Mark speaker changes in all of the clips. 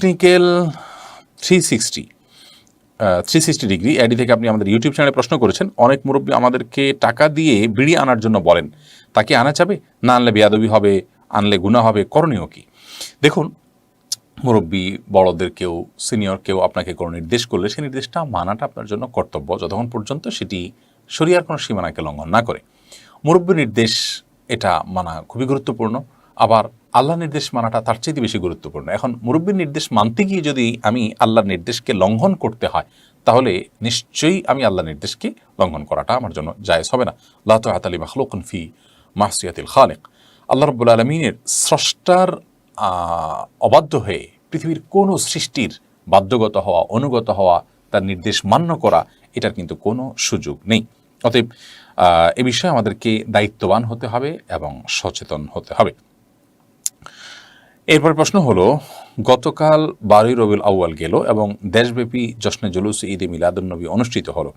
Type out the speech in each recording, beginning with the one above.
Speaker 1: Technical three sixty three sixty degree এডি থেকে আপনি আমাদের ইউটিউব চ্যানেলে প্রশ্ন করেছেন। অনেক মুরব্বী আমাদেরকে টাকা দিয়ে বিড়ি আনার জন্য বলেন, তাকে আনা যাবে? না আনলে বেয়াদবি হবে, আনলে গুণা হবে, করণীয় কি? দেখুন, মুরব্বী বড়দের কেউ সিনিয়র কেউ আপনাকে কোনো নির্দেশ করলে সেই নির্দেশটা মানাটা আপনার জন্য কর্তব্য। যতক্ষণ পর্যন্ত সেটি শরিয়ার কোনো সীমানাকে লঙ্ঘন না করে। মুরব্বী নির্দেশ এটা মানা খুবই গুরুত্বপূর্ণ। আবার আল্লাহ নির্দেশ মানাটা তার চেয়ে বেশি গুরুত্বপূর্ণ। এখন মুরব্বীর নির্দেশ মানতে গিয়ে যদি আমি আল্লাহর নির্দেশকে লঙ্ঘন করতে হয়, তাহলে নিশ্চয়ই আমি আল্লাহ নির্দেশকে লঙ্ঘন করাটা আমার জন্য জায়েজ হবে না। লাত আতালি মাখলুকন ফি মাহসিয়াতিল খালেক। আল্লাহ রব্বুল আলমিনের স্রষ্টার অবাধ্য হয়ে পৃথিবীর কোনো সৃষ্টির বাধ্যগত হওয়া, অনুগত হওয়া, তার নির্দেশ মান্য করা, এটার কিন্তু কোনো সুযোগ নেই। অতএব এ বিষয়ে আমাদেরকে দায়িত্ববান হতে হবে এবং সচেতন হতে হবে। এরপর প্রশ্ন হলো, গতকাল বারোই রবিউল আউয়াল গেল এবং দেশব্যাপী জশ্নে জুলুস ঈদে মিলাদুন্নবী অনুষ্ঠিত হলো।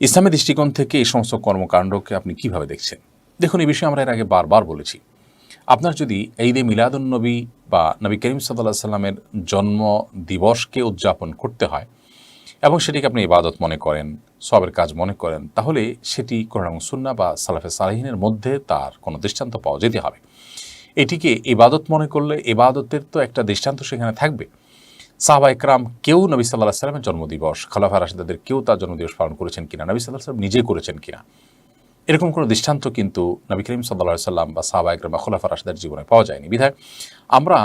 Speaker 1: ইসলামের দৃষ্টিকোণ থেকে এই সমস্ত কর্মকাণ্ডকে আপনি কীভাবে দেখছেন? দেখুন, এই বিষয়ে আমরা এর আগে বারবার বলেছি। আপনার যদি ঈদে মিলাদুন্নবী বা নবী করিম সাল্লাহ সাল্লামের জন্ম দিবসকে উদযাপন করতে হয় এবং সেটিকে আপনি ইবাদত মনে করেন, সবের কাজ মনে করেন, তাহলে সেটি কোরআন সুন্না বা সালাফে সালাহিনের মধ্যে তার কোনো দৃষ্টান্ত পাওয়া যেতে হবে। এটিকে ইবাদত মনে করলে ইবাদতের তো একটা দৃষ্টান্ত সেখানে থাকবে। সাহবা ইকরাম কেউ নবী সাল্লাহ সাল্লামের জন্মদিবস, খালাফা রাশিদাদের কেউ তার জন্মদিবস পালন করেছেন কিনা, নবী সাল্লাহ সাল্লাম নিজে করেছেন কিনা, এরকম কোনো দৃষ্টান্ত কিন্তু নবী করিম সাল্লা সাল্লাম বা সাহবা ইকরাম বা খোলাফা রাশিদার জীবনে পাওয়া যায়নি। বিধায় আমরা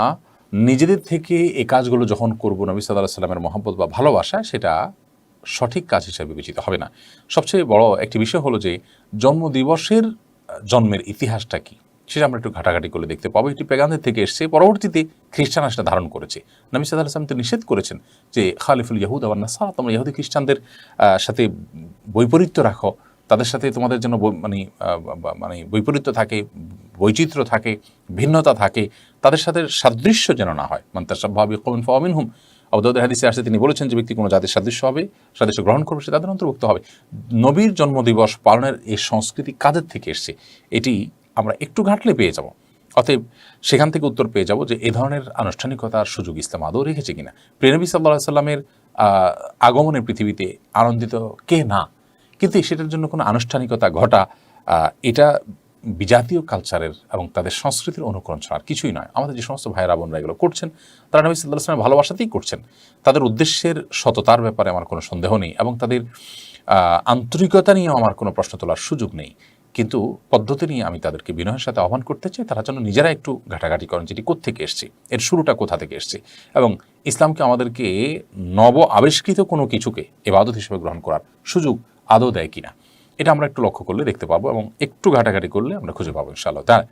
Speaker 1: নিজেদের থেকে এই কাজগুলো যখন করব নবী সাল্লাহ সাল্লামের মহব্বত বা ভালোবাসা, সেটা সঠিক কাজ হিসেবে বিবেচিত হবে না। সবচেয়ে বড় একটি বিষয় হলো যে, জন্মদিবসের জন্মের ইতিহাসটা কি? সেটা আমরা একটু ঘাটাঘাটি করে দেখতে পাবো। এটি পেগানদের থেকে এসছে। পরবর্তীতে খ্রিস্টানরা সেটা ধারণ করেছে। নবী সাল্লাহ আসলাম তো নিষেধ করেছেন যে খালিফুল ইয়াহুদ আবার নাসারা, তোমরা ইহুদি খ্রিস্টানদের সাথে বৈপরীত্য রাখো। তাদের সাথে তোমাদের জন্য মানে মানে বৈপরীত্য থাকে, বৈচিত্র্য থাকে, ভিন্নতা থাকে। তাদের সাথে সাদৃশ্য যেন না হয়। মানে তার স্বাভাবিক কমিন ফমিন হুম আবুদাউদ হাদিসে আসে, তিনি বলেছেন যে ব্যক্তি কোনো জাতির সাদৃশ্য হবে, সাদৃশ্য গ্রহণ করবে, সে তাদের অন্তর্ভুক্ত হবে। নবীর জন্মদিবস পালনের এই সংস্কৃতি কাদের থেকে এসছে? এটি আমরা একটু ঘাটলে পেয়ে যাব। অতএব সেখান থেকে উত্তর পেয়ে যাব যে এ ধরনের আনুষ্ঠানিকতার সুযোগ ইসলাম আদৌ রেখেছে কিনা। প্রেনবী সাল্লাহ সাল্লামের আগমনের পৃথিবীতে আনন্দিত কে না? কিন্তু সেটার জন্য কোনো আনুষ্ঠানিকতা ঘটা এটা বিজাতীয় কালচারের এবং তাদের সংস্কৃতির অনুকরণ ছাড়া কিছুই নয়। আমাদের যে সমস্ত ভাইয়েরা, বোনরা এগুলো করছেন, তারা নবী সাল্লাহ আসলামের ভালোবাসাতেই করছেন। তাদের উদ্দেশ্যের সততার ব্যাপারে আমার কোনো সন্দেহ নেই এবং তাদের আন্তরিকতা নিয়েও আমার কোনো প্রশ্ন তোলার সুযোগ নেই। কিন্তু পদ্ধতি নিয়ে আমি তাদেরকে বিনয়ের সাথে আহ্বান করতে চাই, তারা যেন নিজেরা একটু ঘাটাঘাটি করেন যেটি কোত্থেকে এসছে, এর শুরুটা কোথা থেকে এসছে। এবং ইসলামকে আমাদেরকে নব আবিষ্কৃত কোনো কিছুকে এবাদত হিসেবে গ্রহণ করার সুযোগ আদৌ দেয় কিনা, এটা আমরা একটু লক্ষ্য করলে দেখতে পাবো এবং একটু ঘাটাঘাটি করলে আমরা খুঁজে পাবো ইনশাআল্লাহ। তার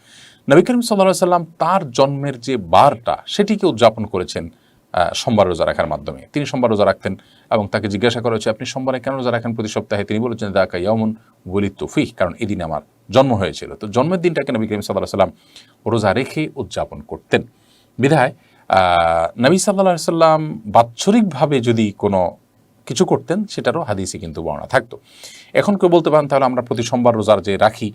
Speaker 1: নবী করিম সাল্লাহ সাল্লাম তার জন্মের যে বারটা, সেটিকে উদযাপন করেছেন সোমবার রোজা রাখার মাধ্যমে। তিনি সোমবার রোজা রাখতেন এবং তাকে জিজ্ঞাসা করা হয়েছে, আপনি সোমবারে কেন রোজা রাখেন প্রতি সপ্তাহে? তিনি বলেছেন দাকা ইয়ামুন বলি তুফিক কারণ এদিন আমার জন্ম হয়েছিল। তো জন্মের দিনটাকে নবী করিম সাল্লাহ সাল্লাম রোজা রেখে উদযাপন করতেন। বিধায় নবী সাল্লাহ সাল্লাম বাৎসরিকভাবে যদি কোনো কিছু করতেন, সেটারও হাদিসে কিন্তু বর্ণনা থাকতো। এখন কেউ বলতে পারেন, তাহলে আমরা প্রতি সোমবার রোজার যে রাখি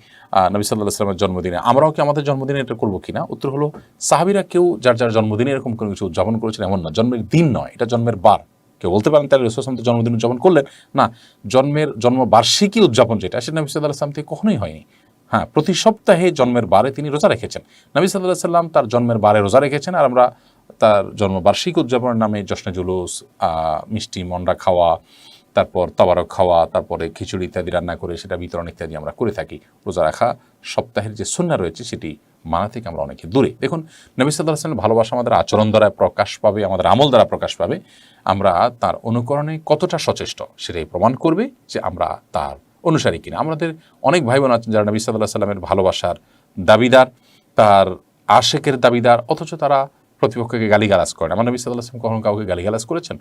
Speaker 1: নবী সাল্লাহ সাল্লামের জন্মদিনে, আমরাও কি আমাদের জন্মদিনে এটা করব কিনা? উত্তর হলো, সাহাবিরা কেউ যার যার জন্মদিনে এরকম কোনো কিছু উদযাপন করেছেন, এমন না। জন্মের দিন নয়, এটা জন্মের বার। কেউ বলতে পারেন, তাহলে রসুল তো জন্মদিন উদযাপন করলেন। না, জন্মের, জন্মবার্ষিকী উদযাপন যেটা, সেটা নবী সাল্লাহ আসলাম থেকে কখনোই হয়নি। হ্যাঁ প্রতি সপ্তাহে জন্মের বারে তিনি রোজা রেখেছেন। নবী সাল্লাহ সাল্লাম তার জন্মের বারে রোজা রেখেছেন, আর আমরা তার জন্মবার্ষিক উদযাপনের নামে জশ্নে জুলুস মিষ্টি, মন্ডা খাওয়া, তারপর তাবারক খাওয়া, তারপরে খিচুড়ি ইত্যাদি রান্না করে সেটা বিতরণ ইত্যাদি আমরা করে থাকি। রোজা রাখা সপ্তাহের যে সুন্না রয়েছে সেটি মানা থেকে আমরা অনেকে দূরে। দেখুন, নবী সাল্লাহ আসলামের ভালোবাসা আমাদের আচরণ দ্বারা প্রকাশ পাবে, আমাদের আমল দ্বারা প্রকাশ পাবে। আমরা তার অনুকরণে কতটা সচেষ্ট সেটাই প্রমাণ করবে যে আমরা তার অনুসারী কিনা। আমাদের অনেক ভাই বোন আছেন যারা নবী সাল্লাহ সাল্লামের ভালোবাসার দাবিদার, তার আশেকের দাবিদার, অথচ তারা প্রতিপক্ষকে গালিগালাজ করেন। আমার নবী সাল্লাহ আসলাম কখনো কাউকে গালিগালাজ করেছেন?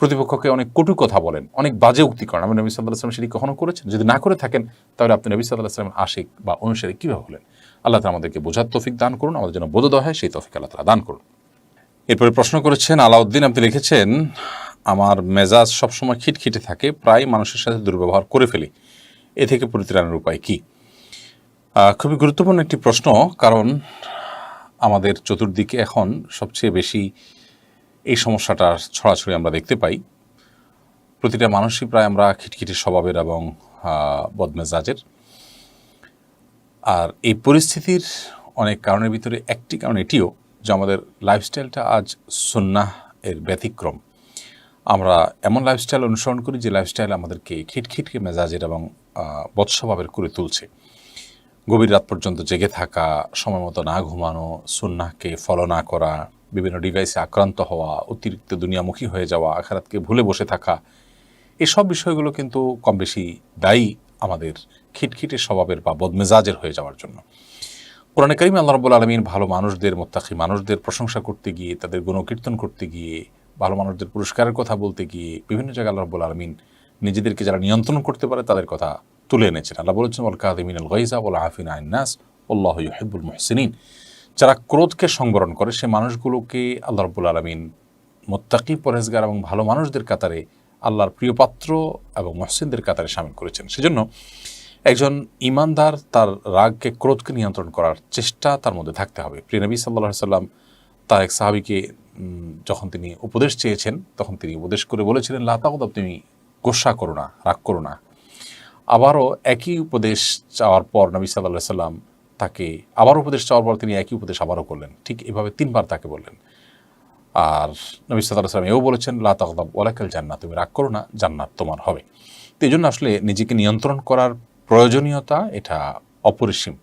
Speaker 1: প্রতিপক্ষকে অনেক কটু কথা বলেন, অনেক বাজে উক্তি করেন। আমার নবী সাল্লাহ আসলাম সেটি কখনো করেছেন? যদি না করে থাকেন, তাহলে আপনি নবী সাল্লাহ আসলামের আশিক বা অনুসারী কীভাবে হলেন? আল্লাহ তালা আমাদেরকে বোঝার তফিক দান করুন, আমাদের জন্য বোধোদয় হয়, সেই তফিক আল্লাহ তালা দান করুন। এরপরে প্রশ্ন করেছেন, আলাউদ্দিন আপনি লিখেছেন, আমার মেজাজ সবসময় খিটখিটে থাকে, প্রায় মানুষের সাথে দুর্ব্যবহার করে ফেলি। এ থেকে পরিত্রাণের উপায় কী? খুবই গুরুত্বপূর্ণ একটি প্রশ্ন, কারণ আমাদের চতুর্দিকে এখন সবচেয়ে বেশি এই সমস্যাটার ছড়াছড়ি আমরা দেখতে পাই। প্রতিটা মানুষই প্রায় আমরা খিটখিটে স্বভাবের এবং বদমেজাজের। আর এই পরিস্থিতির অনেক কারণের ভিতরে একটি কারণ এটিও যে আমাদের লাইফস্টাইলটা আজ সুন্নাহ এর ব্যতিক্রম। আমরা এমন লাইফস্টাইল অনুসরণ করি যে লাইফস্টাইল আমাদেরকে খিটখিটকে মেজাজের এবং বৎস্বভাবের করে তুলছে। গভীর রাত পর্যন্ত জেগে থাকা, সময় মতো না ঘুমানো, সুন্নাহকে ফলো না করা, বিভিন্ন ডিভাইসে আক্রান্ত হওয়া, অতিরিক্ত দুনিয়ামুখী হয়ে যাওয়া, আখারাতকে ভুলে বসে থাকা, এসব বিষয়গুলো কিন্তু কম বেশি দায়ী আমাদের খিটখিটে স্বভাবের বা বদমেজাজের হয়ে যাওয়ার জন্য। কোরআনে করিম আল্লাহ রব্বুল আলমিন ভালো মানুষদের, মোত্তাকি মানুষদের প্রশংসা করতে গিয়ে, তাদের গুণকীর্তন করতে গিয়ে, ভালো মানুষদের পুরস্কারের কথা বলতে গিয়ে, বিভিন্ন জায়গায় আল্লাহ রব্বুল আলমিন নিজেদেরকে যারা নিয়ন্ত্রণ করতে পারে তাদের কথা তুলে এনেছেন। আল্লাহ বলেছেন ওল কাদিমিন গাইজা ওল আফিন আইনাস উল্লাহ ইহিবুল মুহসিনিন। যারা ক্রোধকে সংবরণ করে, সে মানুষগুলোকে আল্লাহ রব্বুল আলমিন মোত্তাকি পরেজগার এবং ভালো মানুষদের কাতারে আল্লাহর প্রিয় পাত্র এবং মহসিনদের কাতারে সামিল করেছেন। সেজন্য একজন ইমানদার তার রাগকে, ক্রোধকে নিয়ন্ত্রণ করার চেষ্টা তার মধ্যে থাকতে হবে। প্রিয় নবী সাল্লাহ সাল্লাম তার এক সাহাবিকে যখন তিনি উপদেশ চেয়েছেন, তখন তিনি উপদেশ করে বলেছিলেন লাতাকদাব তুমি গোসা করো না, রাগ করো না। আবারও একই উপদেশ চাওয়ার পর নবী সাল্লাহ সাল্লাম তাকে আবার উপদেশ চাওয়ার পর তিনি একই উপদেশ আবারও করলেন। ঠিক এভাবে তিনবার তাকে বললেন। আর নবী সাল্লাহ সাল্লাম এও বলেছেন, লা তাকদাব ওয়ালাকাল জান্নাত, তুমি রাগ করো না, জান্নাত তোমার হবে। তো এই জন্য আসলে নিজেকে নিয়ন্ত্রণ করার প্রয়োজনীয়তা এটা অপরিসীম।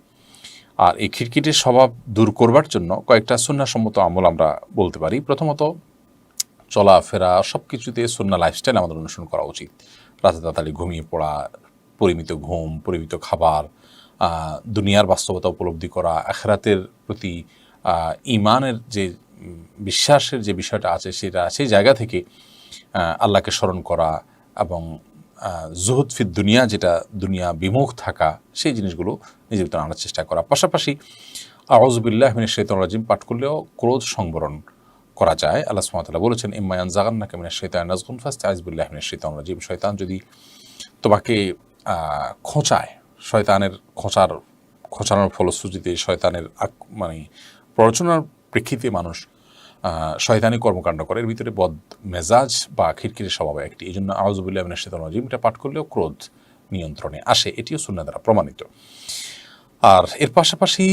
Speaker 1: আর এই খিটখিটের স্বভাব দূর করবার জন্য কয়েকটা সুন্নাসম্মত আমল আমরা বলতে পারি। প্রথমত, চলাফেরা সব কিছুতে সুন্না লাইফস্টাইল আমাদের অনুসরণ করা উচিত। রাতে তাড়াতাড়ি ঘুমিয়ে পড়া পরিমিত ঘুম, পরিমিত খাবার দুনিয়ার বাস্তবতা উপলব্ধি করা, আখরাতের প্রতি ইমানের যে বিশ্বাসের যে বিষয়টা আছে সেটা, সেই জায়গা থেকে আল্লাহকে স্মরণ করা এবং জুহুদ ফিদ দুনিয়া যেটা দুনিয়া বিমুখ থাকা, সেই জিনিসগুলো নিজের ভিতরে আনার চেষ্টা করা। পাশাপাশি আউজবিল্লাহ মিনের শৈতন রাজিম পাঠ করলেও ক্রোধ সংবরণ করা যায়। আল্লাহ সুমাতাল্লাহ বলেছেন ইম্মায়ান জাগান না কেমিনের শৈতান নাজগুন ফাস্ট আজবুল্লাহ মিনের শৈতন রাজিম। শয়তান যদি তোমাকে খোঁচায়। শয়তানের খোঁচার, খোঁচানোর ফলশ্রুতিতে শয়তানের মানে প্ররোচনার প্রেক্ষিতে মানুষ শয়তানি কর্মকাণ্ড করে। এর ভিতরে বদ মেজাজ বা খিরখিরের স্বভাব একটি। এই জন্য আওয়াজবুল্লাহ মিনের শৈতন রাজিম, এটা পাঠ করলেও ক্রোধ নিয়ন্ত্রণে আসে। এটিও শূন্য দ্বারা প্রমাণিত। আর এর পাশাপাশি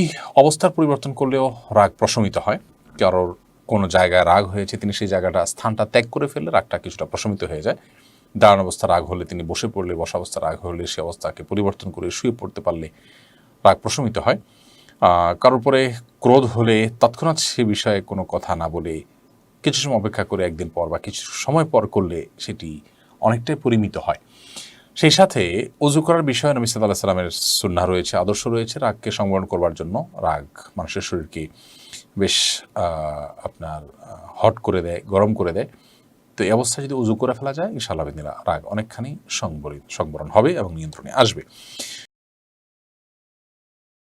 Speaker 1: অবস্থার পরিবর্তন করলেও রাগ প্রশমিত হয়। কারোর কোনো জায়গায় রাগ হয়েছে, তিনি সেই জায়গাটা, স্থানটা ত্যাগ করে ফেললে রাগটা কিছুটা প্রশমিত হয়ে যায়। দাঁড়ান অবস্থা, রাগ হলে তিনি বসে পড়লে, বসা অবস্থা, রাগ হলে সে অবস্থাকে পরিবর্তন করে শুয়ে পড়তে পারলে রাগ প্রশমিত হয়। কারোর পরে ক্রোধ হলে তৎক্ষণাৎ সে বিষয়ে কোনো কথা না বলে কিছু সময় অপেক্ষা করে একদিন পর বা কিছু সময় পর করলে সেটি অনেকটাই পরিমিত হয়। সেই সাথে অজু করার বিষয়ে নবী সাল্লাহ সাল্লামের সুন্না রয়েছে, আদর্শ রয়েছে রাগকে সংবরণ করবার জন্য। রাগ মানুষের শরীরকে বেশ আপনার হট করে দেয়, গরম করে দেয়। তো এই অবস্থায় যদি উজু করে ফেলা যায়, ইনশাআল্লাহ রাগ অনেকখানি সংবরিত সংবরণ হবে এবং নিয়ন্ত্রণে আসবে।